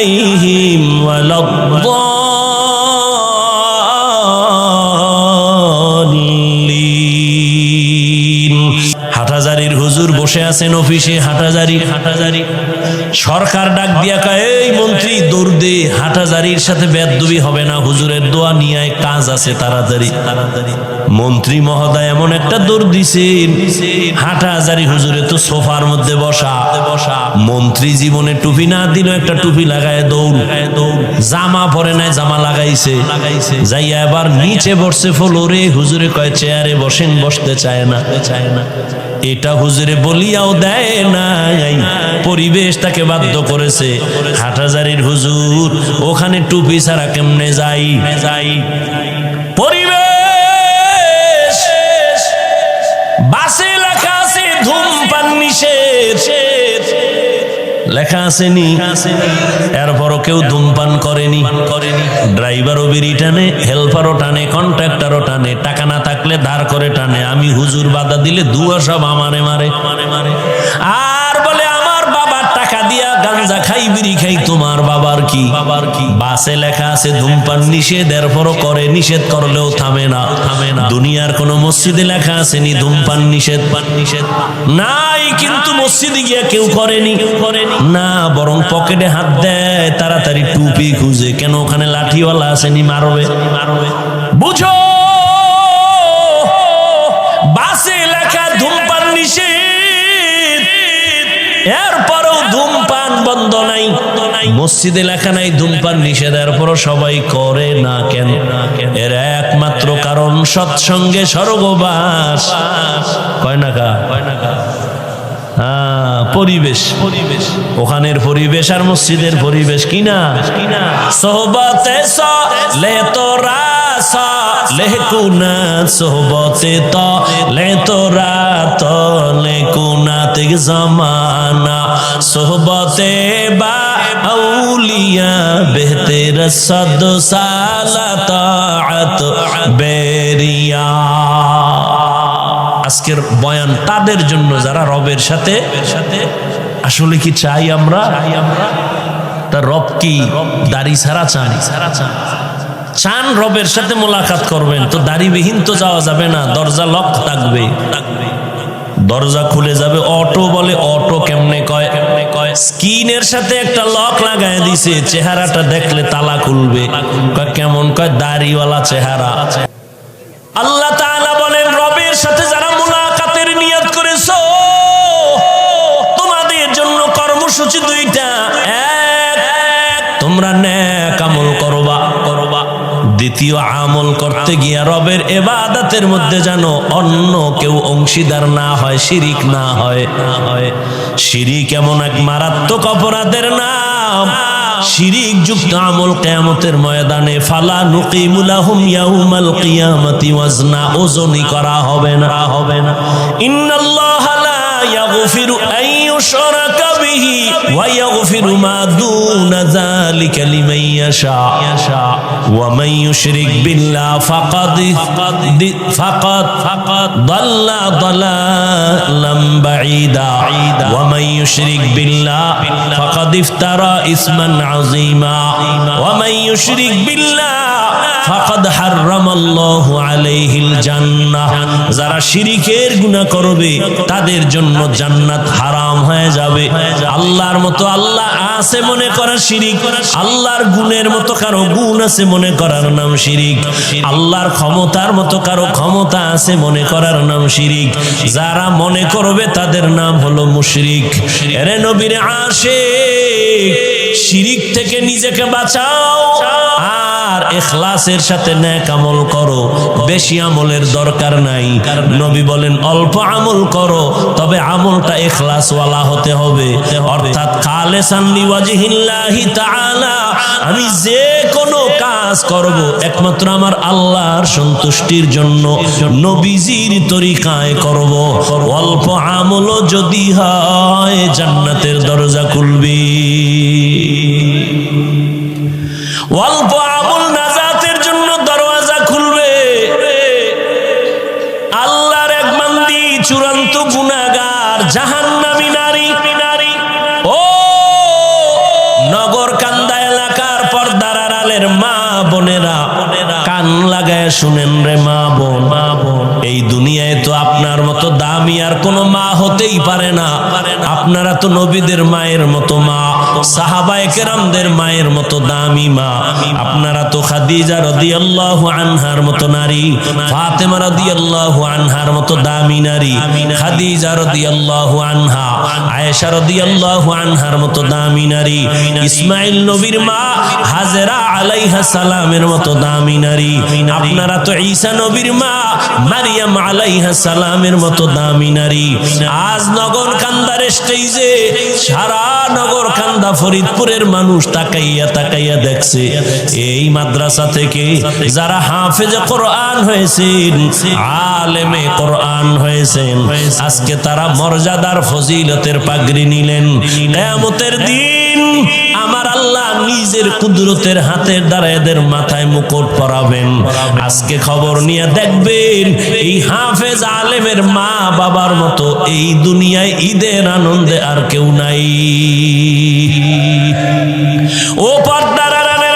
عليهم ولا الضالين হাটাজারির হুজুর বসে আছেন অফিসে হাটাজারি হাটাজারি সরকার ডাক দিয়া কয় এই মন্ত্রী দৌড় দে হাটাজারির সাথে বেদবি হবে না হুজুরের দোয়া নিয়ে আয়, কাজ আছে তাড়াতাড়ি তাড়াতাড়ি মন্ত্রী মহোদয় এমন একটা দৌড় দিছেন। হাজারি হুজুরে তো সোফার মধ্যে বসা। বসা মন্ত্রী জীবনে টুপি না দিল একটা টুপি লাগায় দৌড়। দৌড় জামা পরে নাই, জামা লাগাইছে। লাগাইছে যাইয়া এবার নিচে বসছে ফলোরে। হুজুরে কয়, চেয়ারে বসেন, বসতে চায় না। চায় না এটা হুজুরে বলিয়াও দেয় নাই। পরিবেশ তাকে বাধ্য করেছে। হাটাজারির হুজুর, ওখানে টুপি ছাড়া কেমনে যাই যাই? বাসে লেখা আছে, ধূমপান নিষেধ। লেখা আসেনি। এরপরও কেউ ধূমপান করেনি। করেনি ড্রাইভারও বিড়ি টানে, হেল্পারও টানে, কন্ট্রাক্টরও টানে, টাকা না থাকলে ধার করে টানে। আমি হুজুর বাধা দিলে দুয়া সব আমারে মারে। মারে আর বলে, আমার বাবার টাকা দিয়া গাঞ্জা খাই, বিড়ি খাই তোমার বাবার কি? বাবার কি? বাসে লেখা আছে ধূমপান নিষেধ এরপরও করে নিষেধ করলেও থামে না। থামে না। দুনিয়ার কোন মসজিদে লেখা আসেনি ধূমপান নিষেধ। পান নিষেধ। নাই কিন্তু মসজিদে গিয়া কেউ করেনি। করেনি। না বরং পকেটে হাত দেয় তাড়াতাড়ি টুপি খুঁজে। কেন ওখানে লাঠিওয়ালা আসেনি মারবে? মারবে। বুঝো! বাসে লেখা ধূমপান নিষেধ এরপরও ধূমপান বন্ধ নাই। মসজিদে লেখা নাই ধূমপান নিষেধ এরপরও সবাই করে না কেন? এর একমাত্র কারণ সৎসঙ্গে স্বর্গবাস। কয় না কা কয় না কা হ্যাঁ, পরিবেশ। পরিবেশ। ওখানের পরিবেশ আর মসজিদের পরিবেশ কিনা কিনা সোহবতে লে তোরা লে সোহবতে ত লে তোরা ত লে কুনা জমানা। সোহবতে বা আউলিয়া বেহতের সদ সালাত আজকের বয়ান তাদের জন্য, যারা রবের সাথে, আসলে কি চাই আমরা? তা রব কি দাড়ি ছাড়া চান? ছাড়া চান চান রবের সাথে মোলাকাত করবেন, তো দাড়িবিহীন তো যাওয়া যাবে না, দরজা লক থাকবে থাকবে। দরজা খুলে যাবে। অটো বলে, অটো কেমনে কয়? কেমনে কয় স্কিনের সাথে একটা লক লাগায় দিছে, চেহারাটা দেখলে তালা খুলবে। কেমন? কয়, দাড়িওয়ালা চেহারা। দ্বিতীয় আমল করতে গিয়া রবের এবাদাতের মধ্যে যেন অন্য কেউ অংশীদার না হয় শিরিক না হয় শিরিক এমন এক মারাত্মক অপরাধের নাম। শিরিক যুক্ত আমল কিয়ামতের ময়দানে ফালা নুকিমুলাহুম ইয়াউমাল কিয়ামাতি ওয়াজনা ওজনই করা হবে না। হবে না। ইন্নাল্লাহ লা ইয়াগফিরু আন ইউশরাকা বিহি ওয়া ইয়াগফিরু মা দুনা যালিকা লিমান ইয়াশা ওয়া মান ইউশরিক বিল্লাহ ফাকাদ ফাকাদ ফাকাদ দাল্লা দালালাম বাঈদা ওয়া মান ইউশরিক বিল্লাহ ফাকাদ ইফতারা ইসমান عظيما ومن يشرك بالله ফাকাদ হারামাল্লাহু আলাইহিল জান্নাহ যারা শিরিকের গুনাহ করবে তাদের জন্য জান্নাত হারাম হয়ে যাবে। আল্লাহর মতো আল্লাহ আছে মনে করা শিরিক। আল্লাহর গুণের মতো কারও গুণ আছে মনে করার নাম শিরিক। আল্লাহর ক্ষমতার মতো কারও ক্ষমতা আছে মনে করার নাম শিরিক। যারা মনে করবে তাদের নাম হলো মুশরিক। এরে নবীর আশিক, শিরিক থেকে নিজেকে বাঁচাও। আর এখলাসের সাথে ন্যাক আমল করো, বেশি আমলের দরকার নাই। নবী বলেন, অল্প আমল করো, তবে আমলটা এখলাসওয়ালা হতে হবে। অর্থাৎ খালেসান লিওয়াজিহিল্লাহি তাআলা, আমি যে কোনো কাজ করব, একমাত্র আমার আল্লাহর সন্তুষ্টির জন্য নবীজির তরিকায় করব। অল্প আমলও যদি হয়, জান্নাতের দরজা খুলবি। অল্প শুনেন রে মা বোন মা বোন। এই দুনিয়ায় তো আপনার মতো দামি আর কোনো মা হতেই পারে না। আপনারা তো নবীদের মায়ের মতো মা, সাহাবায়ে কেরামদের মায়ের মতো দামি মা। আপনারা তো খাদিজা রাদিয়াল্লাহু আনহার মতো নারী, ফাতেমা রাদিয়াল্লাহু আনহার মতো দামি নারী, খাদিজা রাদিয়াল্লাহু আনহা, আয়েশা রাদিয়াল্লাহু আনহার মতো দামি নারী, ইসমাইল নবীর মা হাজেরা আলাইহা সালামের মতো দামি নারী। আপনারা তো ঈসা নবীর মা মারিয়াম আলাইহা সালামের মতো দামি নারী। আজ নগর কান্দার স্টেজে সারা নগর কান্দা ফরিদপুরের মানুষ তাকাইয়া তাকাইয়া দেখছে। এই মাদ্রাসা থেকে যারা হাফেজে কোরআন হয়েছেন, আলেমে কোরআন হয়েছেন, আজকে তারা মর্যাদার ফজিলতের পাগড়ি নিলেন। কিয়ামতের দিন আমার আল্লাহ নিজের কুদরতের হাতের দ্বারা এদের মাথায় মুকুট পরাবেন। আজকে খবর নিয়ে দেখবেন, এই হাফেজ আলেমের মা বাবার মতো এই দুনিয়ায় ঈদের আনন্দে আর কেউ নাই। ও পর্দার আড়ালের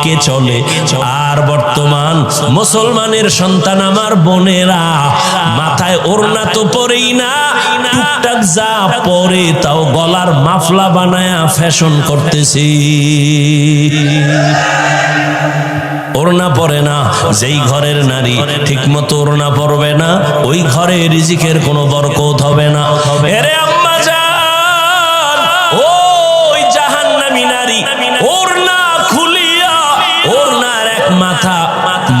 ঢেকে চলে। আর বর্তমান মুসলমানের সন্তান আমার বোনেরা, মাথায় ওড়না তো পরেই না, টুকটাক যা পরে তাও গলার মাফলা বানায়া ফ্যাশন করতেছি। ওড়না পরে না, যেই ঘরের নারী ঠিক মতো ওড়না পরবে না, ওই ঘরে রিজিকের কোনো বরকত হবে না। এরে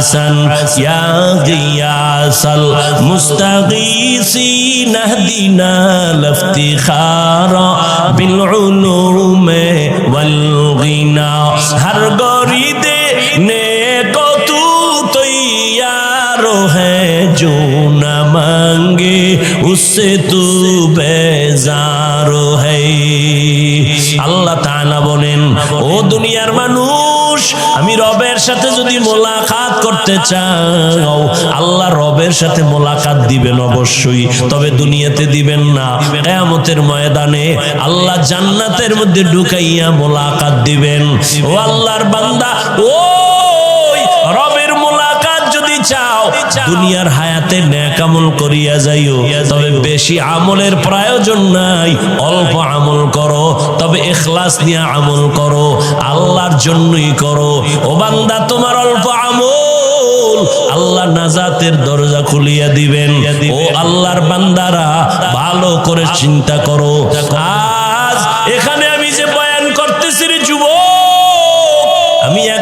حسن يا غياث المستغيثين اهدنا الافتخار بالعلوم والغنى هر غريد نیکو تو تیار ہے جو نہ مانگے اس سے تو بیزار ہے আল্লাহ তাআলা বলেন ও দুনিয়ার মানুষ সাথে যদি মোলাকাত করতে চাও, আল্লাহ রবের সাথে মোলাকাত দিবেন অবশ্যই, তবে দুনিয়াতে দিবেন না। কেয়ামতের ময়দানে আল্লাহ জান্নাতের মধ্যে ঢুকাইয়া মোলাকাত দিবেন। ও আল্লাহর বান্দা, ও দুনিয়ার হায়াতে ন্যাকামল করিয়া যাইও। তবে বেশি আমলের প্রয়োজন নাই, অল্প আমল করো, তবে এখলাস নিয়ে আমল করো, আল্লাহর জন্যই করো। ও বান্দা, তোমার অল্প আমল আল্লাহ নাজাতের দরজা খুলিয়া দিবেন। ও আল্লাহর বান্দারা ভালো করে চিন্তা করো। এখানে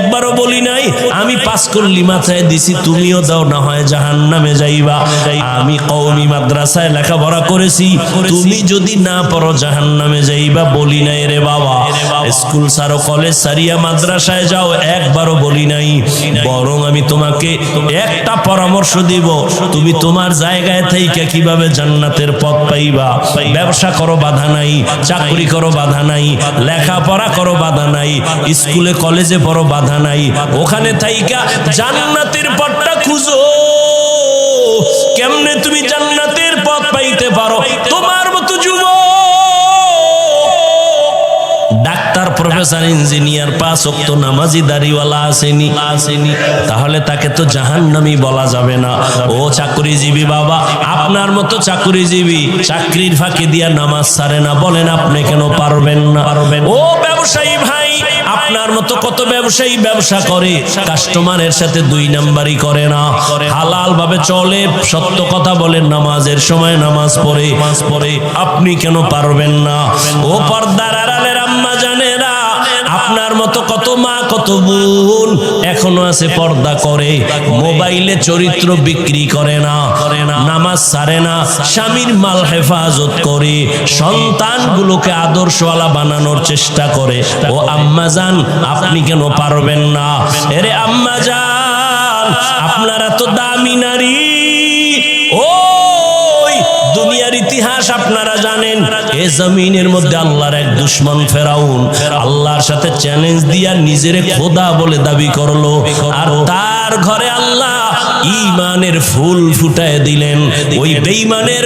একবারও বলি নাই, আমি পাস করলি, মাথায় দিছি, তুমিও দাও, না হয় জাহান নামে যাইবা। আমি কৌমি মাদ্রাসায় লেখাপড়া করেছি, তুমি যদি না পড়ো জাহান নামে যাইবা, বলি নাই রে বাবা। স্কুল সারো কলেজ সারিয়া মাদ্রাসায় যাও, একবারও বলি নাই। বরং আমি তোমাকে একটা পরামর্শ দিব, তুমি তোমার জায়গায় থেকে কীভাবে জান্নাতের পথ পাইবা। ব্যবসা করো, বাধা নাই, চাকরি করো, বাধা নাই, লেখাপড়া করো, বাধা নাই, স্কুলে কলেজে পড়ো, বাধা নাই। ওখানে থাইকা জান্নাতের পথটা খুঁজো। কেমনে তুমি জান্নাতের পথ পাইতে পারো? তোমার মতো যুবক। ডাক্তার, প্রফেসর, ইঞ্জিনিয়ার, পাঁচ অক্ত নামাজি, দাড়িওয়ালা আসেনি। আসেনি তাহলে তাকে তো জাহান্নামি বলা যাবে না। ও চাকরিজীবী বাবা, আপনার মতো চাকরিজীবী চাকরির ফাঁকি দিয়া নামাজ সারে না। বলেন, আপনি কেন পারবেন না? পারবেন ও ব্যবসায়ী ভাই আপনার মতো কত ব্যবসায়ী ব্যবসা করে? কাস্টমারের সাথে দুই নাম্বারই করে না। হালাল ভাবে চলে, সত্য কথা বলেন নামাজের সময় নামাজ পড়ে পড়ে। আপনি কেন পারবেন না? ও পর্দার আড়ালের আপনার মতো কত মা, কত বোন এখনও আছে পর্দা করে। মোবাইলে চরিত্র বিক্রি করে না করে না নামাজ সারে না, স্বামীর মাল হেফাজত করে, সন্তানগুলোকে আদর্শওয়ালা বানানোর চেষ্টা করে। ও আম্মা জান, আপনি কেন পারবেন না? এরে আম্মা জান, আপনারা তো দামি নারী। দুনিয়ার ইতিহাস আপনারা জানেন। এ জমিনের মধ্যে আল্লাহর এক দুশ্মন ফেরাউন। আল্লাহর সাথে চ্যালেঞ্জ দিয়া নিজের খোদা বলে দাবি করল। আর তার ঘরে আল্লাহ ইমানের ফুল ফুটায় দিলেন। ওই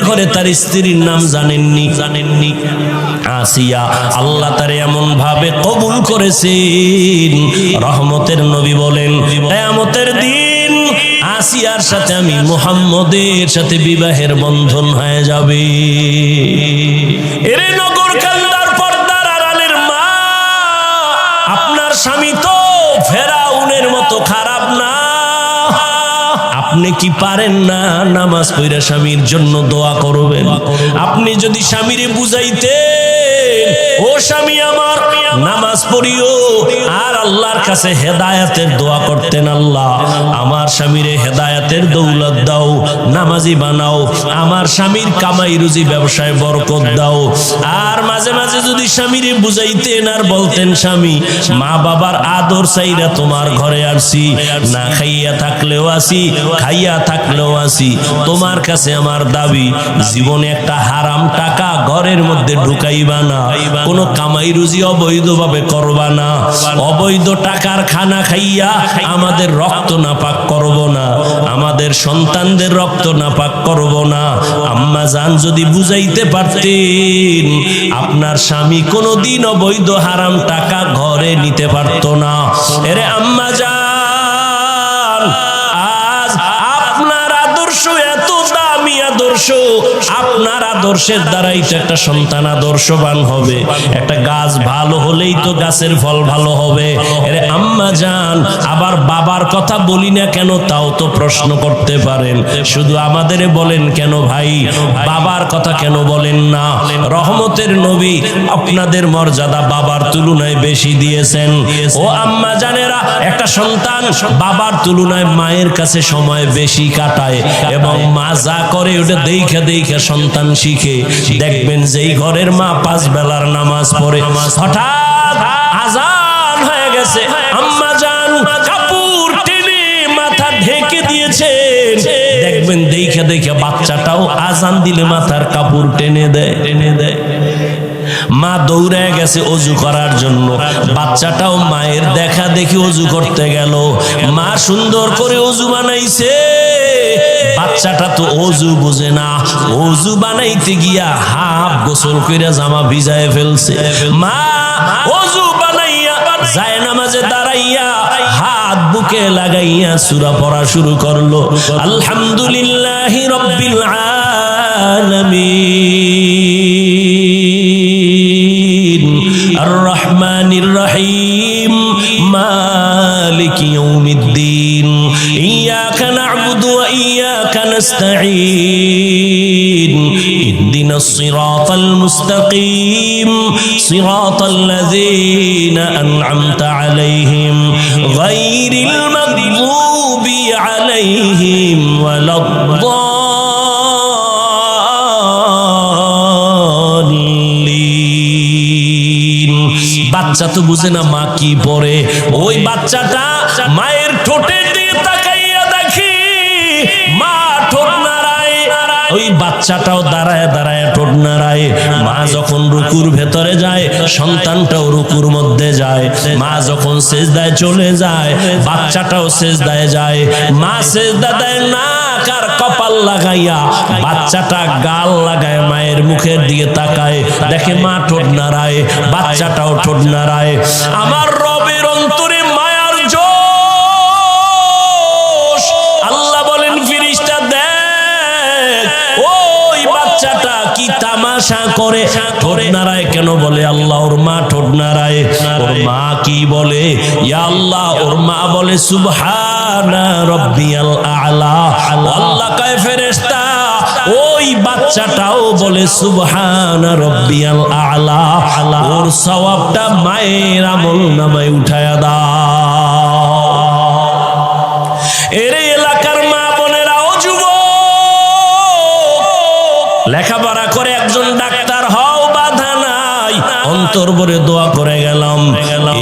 ঘরে তার স্ত্রীর নাম জানেননি। জানেননি। আসিয়া আল্লাহ তারে এমন ভাবে কবুল করেছেন। রহমতের নবী বলেন, কেয়ামতের দিন আসিয়ার সাথে আমি মুহাম্মদের সাথে বিবাহের বন্ধন হয়ে যাবে। এরে নগর কান্দার পর্দার আড়ালের মা, আপনার স্বামী তো ফেরাউনের মতো খারাপ না। আপনি কি পারেন না নামাজ পড়া স্বামীর জন্য দোয়া করবেন? আপনি যদি স্বামীরে বুঝাইতে ও স্বামী আমার নামাজ পড়িও। আর আল্লাহর কাছে হেদায়াতের দোয়া করতেন আল্লাহ। আমার স্বামীরে হেদায়াতের দৌলত দাও, নামাজি বানাও। আমার স্বামীর কামাই রুজি ব্যবসায় বরকত দাও। আর মাঝে মাঝে যদি স্বামীরে বুঝাইতেন আর বলতেন, স্বামী, মা বাবার আদর চাইরা তোমার ঘরে আসছি না খাইয়া থাকলেও আসি, খাইয়া থাকলেও আসি। তোমার কাছে আমার দাবি, জীবনে একটা হারাম টাকা ঘরের মধ্যে ঢুকাইবা না। কোনো কামাই রুজি অবৈধভাবে করবা না। অবৈধ টাকার খানা খাইয়া আমাদের রক্ত নাপাক করব না। আমাদের সন্তানদের রক্ত নাপাক করব না। আম্মা জান যদি বুঝাইতে পারতেন আপনার স্বামী কোনোদিন অবৈধ হারাম টাকা ঘরে নিতে পারতো না। এরে আম্মা জান আজ আপনার আদর্শ এত দামি আদর্শ আপনার আদর্শের দ্বারাই তো একটা সন্তান আদর্শবান হবে। একটা গাছ ভালো হলেই তো গাছের ফল ভালো হবে। এরে আম্মা যান আবার বাবার কথা বলি না কেন? তাও তো প্রশ্ন করতে পারেন। শুধু আমাদের বলেন কেন ভাই? বাবার কথা কেন বলেন না? রহমতের নবী আপনাদের মর্যাদা বাবার তুলনায় বেশি দিয়েছেন। ও আম্মা জানেরা, একটা সন্তান বাবার তুলনায় মায়ের কাছে সময় বেশি কাটায় এবং মা যা করে ওটা দেখে দেখে সন্তান শিখে দেখবেন যেই ঘরের মা পাঁচ বেলার নামাজ পড়ে, হঠাৎ আজান হয়ে গেছে। আম্মা জান কাপড় টেনে মাথা ঢেকে দিয়েছেন। দেখবেন দেখে দেখে বাচ্চাটাও আজান দিলে মাথার কাপড় টেনে দেয় টেনে দেয়। মা দৌড়ে গেছে অজু করার জন্য। বাচ্চাটাও মায়ের দেখা দেখি অজু করতে গেল। মা সুন্দর করে অজু বানাইছে। বাচ্চাটা তো অজু বুঝে না। অজু বানাইতে গিয়া হাফ গোসল কইরা জামা ভিজায় ফেলছে। মা, অজু বানাইয়া যায় নামাজে দাঁড়াইয়া হাত বুকে লাগাইয়া সূরা পড়া শুরু করল। আলহামদুলিল্লাহি রাব্বিল আলামিন। আর রহমানির রহিম। ইয়াকা নাস্তাঈন اهدنا الصراط المستقيم صراط الذين أنعمت عليهم غير المغضوب عليهم ولا الضالين বাচ্চা তো বুঝে না মা কি পরে ওই বাচ্চাটা মায়ের ঠোঁটের ওই বাচ্চাটাও দাঁড়ায় দাঁড়ায় ঠোঁট নাড়ায়। মা যখন রুকুর ভেতরে যায়, সন্তানটাও রুকুর মধ্যে যায়। মা যখন শেষ সেজদায় চলে যায়, বাচ্চাটাও শেষ সেজদায় যায়। মা সেজদা দেয় না কার কপাল লাগাইয়া বাচ্চাটা গাল লাগায় মায়ের মুখের দিকে তাকায়। দেখে মা ঠোঁট নাড়ায়, বাচ্চাটাও ঠোঁট নাড়ায়। আমার রবের করে, ঠোঁট নাড়ায় কেন বলে? আল্লাহ ওর মা ঠোঁট নাড়ায়। ওর মা কি বলে? ইয়া আল্লাহ, ওর মা বলে, সুবহানা রব্বিয়াল আলা। আল্লাহ কয়, ফেরেশতা, ওই বাচ্চাটাও বলে, সুবহানা রব্বিয়াল আলা। ওর সওয়াবটা মায়ের আমল নামায় উঠায়া দাও। এর এলাকার মা বোনেরা ও যুবক, লেখাপড়া অন্তর ভরে দোয়া করে গেলাম।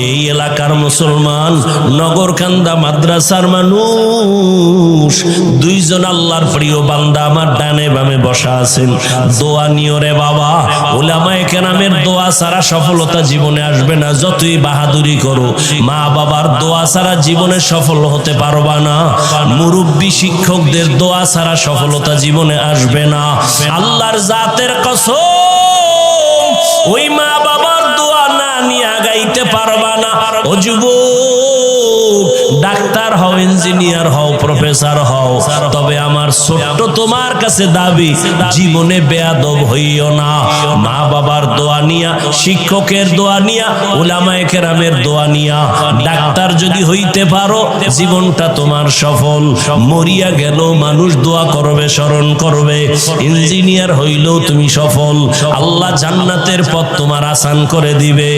এই এলাকার মুসলমান নগরকান্দা মাদ্রাসার মানুষ দুইজন আল্লাহর প্রিয় বান্দা আমার ডানে বামে বসা আছেন। দোয়া নিও রে বাবা। ওলামায়ে কেরামের দোয়া ছাড়া সফলতা জীবনে আসবে না যতই বাহাদুরি করো। মা বাবার দোয়া ছাড়া জীবনে সফল হতে পারবা না। মুরব্বী শিক্ষকদের দোয়া ছাড়া সফলতা জীবনে আসবে না। আল্লাহর জাতের কসম ওই মা না নিয়ে গাইতে পারবা না। ও ডাক্তার হও ইঞ্জিনিয়ার হও প্রফেসর হও, তবে আমার ছোট্ট তোমার কাছে দাবি, জীবনে বেয়াদব হইও না। মা বাবার দোয়া নিয়া, শিক্ষকের দোয়া নিয়া ওলামায়ে কেরামের দোয়া নিয়া, ডাক্তার যদি হইতে পারো, জীবনটা তোমার সফল। মরিয়া গেল, মানুষ দোয়া করবে, স্মরণ করবে। ইঞ্জিনিয়ার হইলেও তুমি সফল। আল্লাহ জান্নাতের পথ তোমার আসান করে দিবে।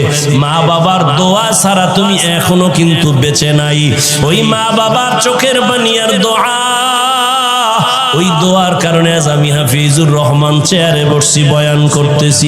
মা বাবার দোয়া ছাড়া তুমি এখনও কিন্তু বেঁচে নাই। ওই মা বাবার চোখের বানিয়ার দোয়া। ওই দোয়ার কারণে আজ আমি হাফিজুর রহমান চেয়ারে বসছি, বয়ান করতেছি।